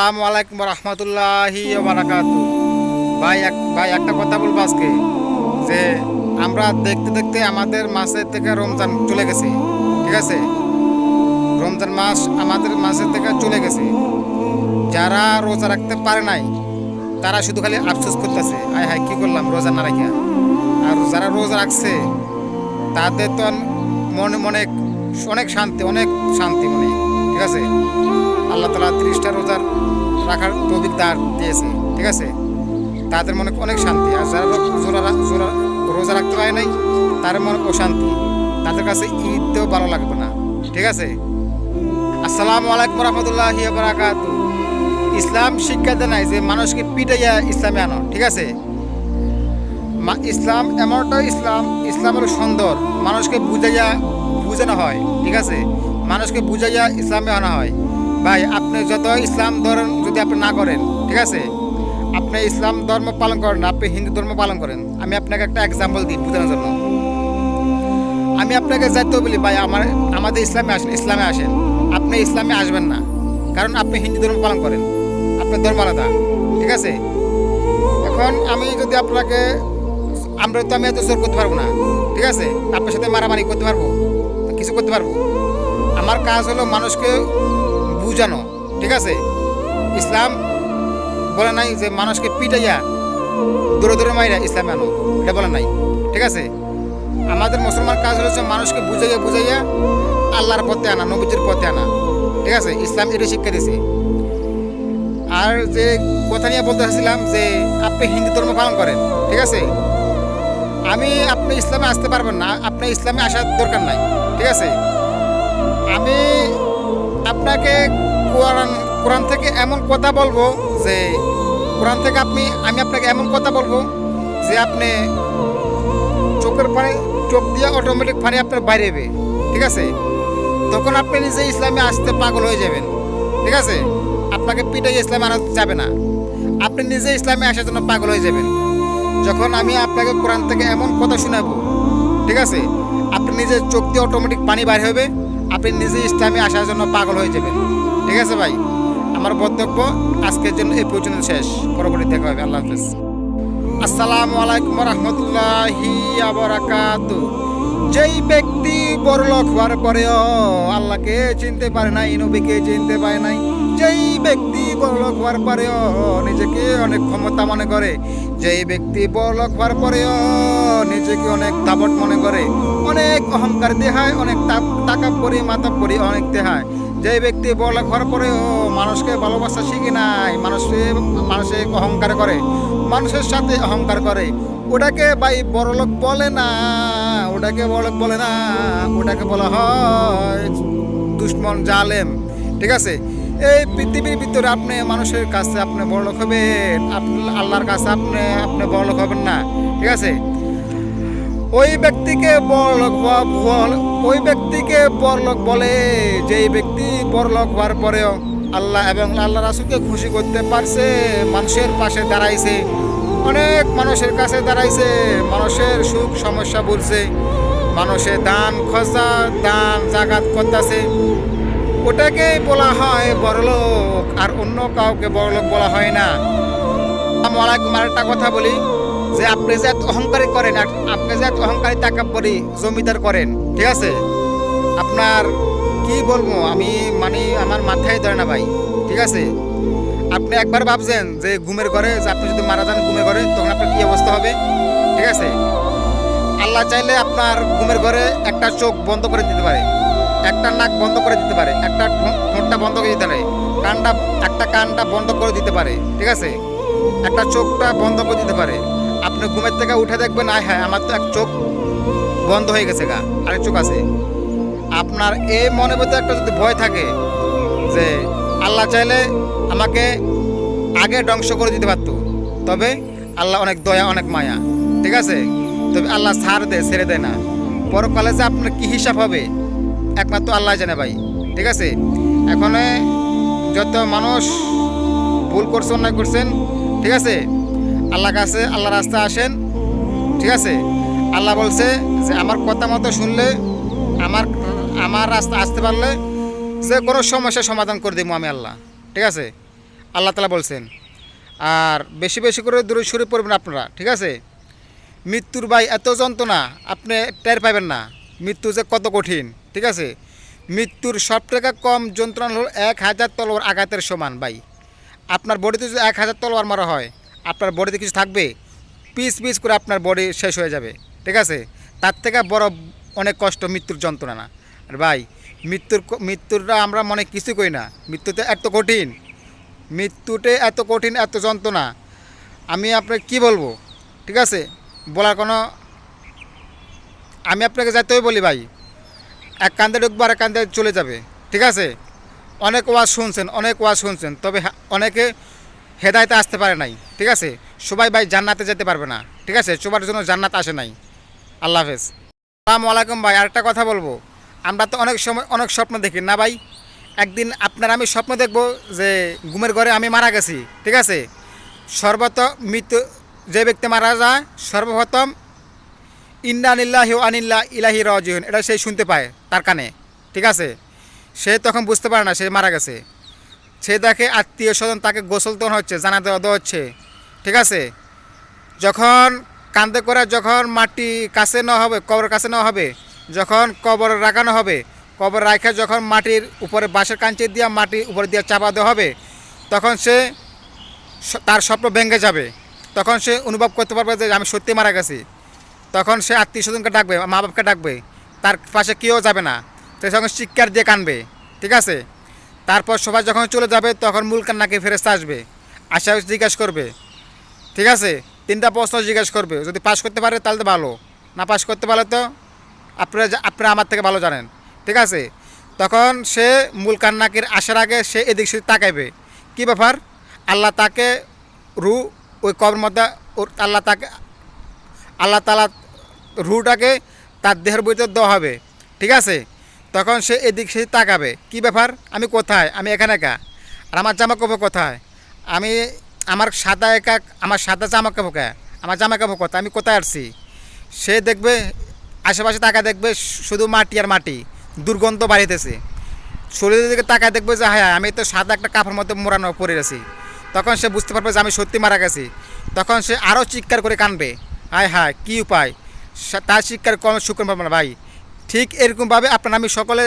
আসসালামু আলাইকুম রহমতুল্লাহি বারাকাতু ভাই, এক ভাই, একটা কথা বলব আজকে, যে আমরা দেখতে দেখতে আমাদের মাসের থেকে রমজান চলে গেছে, ঠিক আছে? রমজান মাস আমাদের মাসের থেকে চলে গেছে। যারা রোজা রাখতে পারে নাই, তারা শুধু খালি আফসোস করতেছে, আয় হায়, কী করলাম রোজা না রাখিয়া? আর যারা রোজা রাখছে, তাদের তো মনে মনে অনেক শান্তি অনেক শান্তি মনে, ঠিক আছে? আল্লাহ তালা তিরিশটা রোজার রাখার তৌফিক দার দিয়েছে, ঠিক আছে? তাদের মনে অনেক শান্তি, আর যারা জোরা জোরা রোজা রাখতে পারে নাই, তার মনে অশান্তি। তাদের কাছে ঈদতেও ভালো লাগবে না, ঠিক আছে? আসসালামু আলাইকুম রহমতুল্লাহ বারাকাত ইসলাম শিক্ষা দেয় নাই যে মানুষকে পিটাইয়া ইসলামে আনো, ঠিক আছে? ইসলাম এমনটা ইসলাম ইসলাম হলো সুন্দর। মানুষকে বুঝাইয়া বুঝানো হয়, ঠিক আছে? মানুষকে বুঝাইয়া ইসলামে আনা হয়। ভাই, আপনি যত ইসলাম ধরেন, যদি আপনি না করেন, ঠিক আছে? আপনি ইসলাম ধর্ম পালন করেন আপনি হিন্দু ধর্ম পালন করেন। আমি আপনাকে একটা এক্সাম্পল দিই বোঝানোর জন্য। আমি আপনাকে যাইতে বলি, ভাই, আমার, আমাদের ইসলামে আসেন ইসলামে আসেন। আপনি ইসলামে আসবেন না, কারণ আপনি হিন্দু ধর্ম পালন করেন। আপনার ধর্ম আলাদা, ঠিক আছে? এখন আমি যদি আপনাকে, আমরা তো, আমি এত জোর করতে পারব না, ঠিক আছে? আপনার সাথে মারামারি করতে পারব কিছু করতে পারব। আমার কাজ হলো মানুষকে বুঝানো, ঠিক আছে? ইসলাম বলে নাই যে মানুষকে পিটাইয়া, দূরে দূরে মাইরা ইসলামে আনো, এটা বলে নাই, ঠিক আছে? আমাদের মুসলমান কাজ হচ্ছে মানুষকে বুঝাইয়া বুঝাইয়া আল্লাহর পথে আনা, নবীজির পথে আনা, ঠিক আছে? ইসলাম এটা শিক্ষা দিছে। আর যে কথা নিয়ে বলতে চাচ্ছিলাম যে আপনি হিন্দু ধর্ম পালন করেন, ঠিক আছে? আমি, আপনি ইসলামে আসতে পারবেন না আপনি ইসলামে আসার দরকার নাই, ঠিক আছে? আমি আপনাকে কোরআন কোরআন থেকে এমন কথা বলব যে, কোরআন থেকে আপনি, আমি আপনাকে এমন কথা বলব যে আপনি চোখের পানি, চোখ দিয়ে অটোমেটিক পানি আপনার বাইরে হবে ঠিক আছে? তখন আপনি নিজে ইসলামে আসতে পাগল হয়ে যাবেন, ঠিক আছে? আপনাকে পিটাই ইসলামে আনা যাবে না। আপনি নিজে ইসলামে আসার জন্য পাগল হয়ে যাবেন। যখন আমি আপনাকে কোরআন থেকে এমন কথা শোনাবো, ঠিক আছে? আপনি নিজে চোখ দিয়ে অটোমেটিক পানি বাইরে হবে আপনি নিজে ইসলামে আসার জন্য পাগল হয়ে যাবেন। ঠিক আছে ভাই? আমার বক্তব্য আজকের জন্য এই পর্যন্ত শেষ। পরবর্তী দেখা হবে। আল্লাহ হাফেজ। আসসালামু আলাইকুম রহমতুল্লাহি যেই ব্যক্তি বড়লোক হওয়ার পরেও আল্লাহকে চিনতে পারে নাই, নবীকে চিনতে পারে নাই যেই ব্যক্তি বড়লোক হওয়ার পরেও নিজেকে অনেক ক্ষমতা মনে করে, যেই ব্যক্তি বড়লোক হওয়ার পরেও নিজেকে অনেক দাবট মনে করে, অনেক অহংকার দেহায়, অনেক টাকা পরি মাথা পরি অনেক দেহায়। যে ব্যক্তি বড়লোক হওয়ার পরেও মানুষকে ভালোবাসা শিখে নাই, মানুষকে, মানুষে অহংকার করে, মানুষের সাথে অহংকার করে, ওটাকে ভাই বড়লোক বলে না, ওটাকে বড়লোক বলে না, ওটাকে বলা হয় দুশ্মন জালেম, ঠিক আছে? এই পৃথিবীর ভিতরে আপনি মানুষের কাছে আপনি বড়লোক হবেন আল্লাহর কাছে আপনি আপনি বড়লোক হবেন না, ঠিক আছে? ওই ব্যক্তিকে বড়লোক বল- ওই ব্যক্তিকে বড়লোক বলে যেই ব্যক্তি বড়লোক হওয়ার পরেও আল্লাহ এবং আল্লাহ রাসুলকে খুশি করতে পারছে, মানুষের পাশে দাঁড়াইছে, অনেক মানুষের কাছে দাঁড়াইছে, মানুষের সুখ সমস্যা বলছে মানুষের দান খসা দান জাগাত করতেছে ওটাকেই বলা হয় বড়লোক, আর অন্য কাউকে বড়লোক বলা হয় না। আলাইকুম একটা কথা বলি, যে আপনি যে এত অহংকারী করেন আপনি যে এত অহংকারী তাকাব্বরি জমিদার করেন, ঠিক আছে? আপনার কি বলব, আমি মানে আমার মাথায় ধরে না ভাই, ঠিক আছে? আপনি একবার ভাবছেন যে ঘুমের ঘরে, যে আপনি যদি মারা যান ঘুমের ঘরে, তখন আপনার কী অবস্থা হবে? ঠিক আছে? আল্লাহ চাইলে আপনার ঘুমের ঘরে একটা চোখ বন্ধ করে দিতে পারে। একটা নাক বন্ধ করে দিতে পারে, একটা ঠোঁটটা বন্ধ করে দিতে পারে, কানটা একটা কানটা বন্ধ করে দিতে পারে, ঠিক আছে? একটা চোখটা বন্ধ করে দিতে পারে। আপনি ঘুমের থেকে উঠে দেখবেন, আয় হ্যাঁ আমার তো এক চোখ বন্ধ হয়ে গেছে গা, আরেক চোখ আছে। আপনার এই মনের ভিতরে একটা যদি ভয় থাকে, যে আল্লাহ চাইলে আমাকে আগে ধ্বংস করে দিতে পারতো, তবে আল্লাহ অনেক দয়া, অনেক মায়া, ঠিক আছে? তবে আল্লাহ ছাড় দেয় ছেড়ে দেয় না। পরকালে যে আপনার কি হিসাব হবে? একমাত্র আল্লাহ জানে ভাই, ঠিক আছে? এখন যত মানুষ ভুল করছে অন্যায় করছেন, ঠিক আছে? আল্লাহ কাছে আল্লাহ রাস্তা আসেন, ঠিক আছে? আল্লাহ বলছে যে, আমার কথা মতো শুনলে, আমার আমার রাস্তা আসতে পারলে যে কোনো সমস্যার সমাধান করে দেবো আমি আল্লাহ। ঠিক আছে? আল্লাহ তালা বলছেন। আর বেশি বেশি করে দূরে সরে পড়বেন আপনারা, ঠিক আছে? মৃত্যুর ভাই এত যন্ত্রণা, আপনি টের পাবেন না। মৃত্যু যে কত কঠিন। ঠিক আছে? মৃত্যুর সব থেকে কম যন্ত্রণা হল এক হাজার তলোয়ার আঘাতের সমান, ভাই। আপনার বডিতে যদি এক হাজার তলোয়ার মারা হয়, আপনার বডিতে কিছু থাকবে, পিস পিস করে আপনার বডি শেষ হয়ে যাবে, ঠিক আছে? তার থেকে বড় অনেক কষ্ট মৃত্যুর যন্ত্রণা আর ভাই, মৃত্যুর মৃত্যুরটা আমরা মনে কিছু করি না। মৃত্যুতে এত কঠিন। মৃত্যুতে এত কঠিন, এত যন্ত্রণা। আমি আপনাকে কি বলব? ঠিক আছে? বলার কোনো আমি আপনাকে যাইতেই বলি, ভাই। এক কান্দে ঢুকবো আর এক কান্দে চলে যাবে, ঠিক আছে? অনেক ওয়াজ শুনছেন, অনেক ওয়াজ শুনছেন, তবে অনেকে হেদায়তে আসতে পারে নাই, ঠিক আছে? সবাই ভাই জান্নাতে যেতে পারবে না, ঠিক আছে? সবার জন্য জান্নাত আসে নাই। আল্লাহ হাফেজ। আসসালামু আলাইকুম ভাই, আরেকটা কথা বলব। আমরা তো অনেক সময়, অনেক স্বপ্ন দেখি, না ভাই? একদিন আপনার আমি স্বপ্ন দেখব যে ঘুমের ঘরে আমি মারা গেছি, ঠিক আছে? সর্বত মৃত্যু, যে ব্যক্তি মারা যায়, সর্বপ্রথম ইন্না নিল্লাহি আনিল্লা ইলাহি রাজিউন এটা সে শুনতে পায় তার কানে, ঠিক আছে? সে তখন বুঝতে পারে না, সে মারা গেছে। সে দেখে আত্মীয় স্বজন তাকে গোসল তোলা হচ্ছে জানা দেওয়া দেওয়া হচ্ছে, ঠিক আছে? যখন কান্দে করে, যখন মাটি কাছে নেওয়া হবে কবর কাছে নেওয়া হবে, যখন কবর রাখানো হবে, কবর রাখা যখন মাটির উপরে বাঁশের কাঞ্চি দিয়ে মাটি উপরে দিয়ে চাপা দেওয়া হবে, তখন সে, তার স্বপ্ন ভেঙে যাবে। তখন সে অনুভব করতে পারবে যে আমি সত্যি মারা গেছি। তখন সে আত্মীয় স্বজনকে ডাকবে, মা বাপকে ডাকবে। তার পাশে কেউ যাবে না। তো তখন চিৎকার দিয়ে কানবে, ঠিক আছে? তারপর সবাই যখন চলে যাবে, তখন মূল কান্নাকে ফেরেস্তা আসবে, আশা জিজ্ঞাসা করবে, ঠিক আছে? তিনটা প্রশ্ন জিজ্ঞাসা করবে, যদি পাশ করতে পারে তাহলে তো ভালো, না পাশ করতে পারলে তো আপনারা আপনারা আমার থেকে ভালো জানেন, ঠিক আছে? তখন সে মূল কান্নাকির আসার আগে সে এদিক সেদিক তাকাইবে। কী ব্যাপার? আল্লাহ তাকে রু ওই কবর মধ্যে আল্লাহ তাকে আল্লাহ তালা রুটাকে তার দেহের ভিতর দেওয়া হবে, ঠিক আছে? তখন সে এদিক সেদিক তাকাবে। কি ব্যাপার? আমি কোথায়? আমি এখানে একা? আর আমার জামা কাপড় কোথায়? আমি আমার সাদা একা, আমার সাদা জামা কাপড় কে? আমার জামা কাপড় কোথায়? আমি কোথায় আসছি? সে দেখবে, আশেপাশে তাকা দেখবে শুধু মাটি আর মাটি, দুর্গন্ধ বাড়িতেছে। শরীরের দিকে তাকায় দেখবে যে হ্যাঁ আমি তো সাদা একটা কাপড়ের মধ্যে মোড়ানো পড়ে আছি তখন সে বুঝতে পারবে যে, আমি সত্যি মারা গেছি। তখন সে আরও চিৎকার করে কানবে। হায় হায়, কী উপায়? তার শিক্ষার কম শুক্র পাবে না ভাই। ঠিক এরকমভাবে আপনার আমি সকলে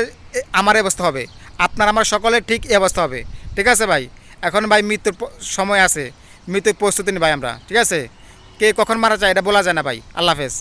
আমার অবস্থা হবে। আপনার আমার সকলে ঠিক এই অবস্থা হবে। ঠিক আছে ভাই? এখন ভাই মৃত্যুর সময় আছে। মৃত্যুর প্রস্তুতি নিই ভাই আমরা। ঠিক আছে? কে কখন মারা যায় এটা বলা যায় না ভাই। আল্লাহ হাফেজ।